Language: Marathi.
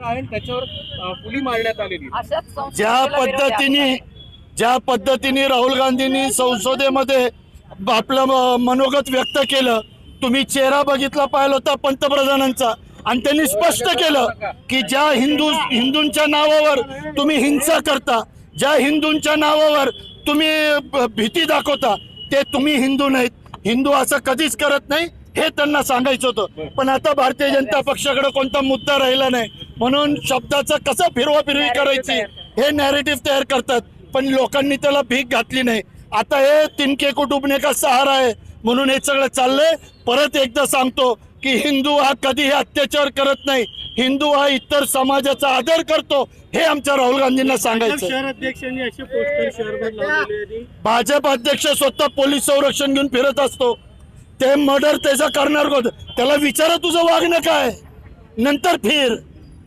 आहे त्याच्यावर अ, फुली मारण्यात आलेली अशाच ज्या पद्धतीने ज्या पद्धतीने राहुल गांधींनी संसदेमध्ये आपलं म- मनोगत व्यक्त केलं तुम्ही चेहरा बघितला पाहिला होता पंतप्रधानांचा. आणि त्यांनी स्पष्ट केलं की ज्या हिंदू हिंदूंच्या नावावर तुम्ही हिंसा करता ज्या हिंदूंच्या नावावर तुम्ही भीती दाखवता ते तुम्ही हिंदू नाहीत. हिंदू असं कधीच करत नाही हे त्यांना सांगायचं होतं. पण आता भारतीय जनता पक्षाकडे कोणता मुद्दा राहिला नाही. म्हणून शब्दाचं कसं फिरवा फिरवी करायची हे नॅरेटिव्ह तयार करतात. पण लोकांनी त्याला भीक घातली नाही. आता हे तिनके कुटुंबने का सहारा आहे? म्हणून हे सगळं चाललंय. परत एकदा सांगतो की हिंदू हा कधीही अत्याचार करत नाही. हिंदू हा इतर समाजाचा आदर करतो. हे आमच्या राहुल गांधींना सांगायचं शहर अध्यक्षांनी असे पोस्टर शहरभर लावलेले आणि भाजप अध्यक्ष स्वतः पोलीस संरक्षण घेऊन फिरत असतो. ते मर्डर त्याचा करणार त्याला विचारा तुझं वागणं काय? नंतर फिर.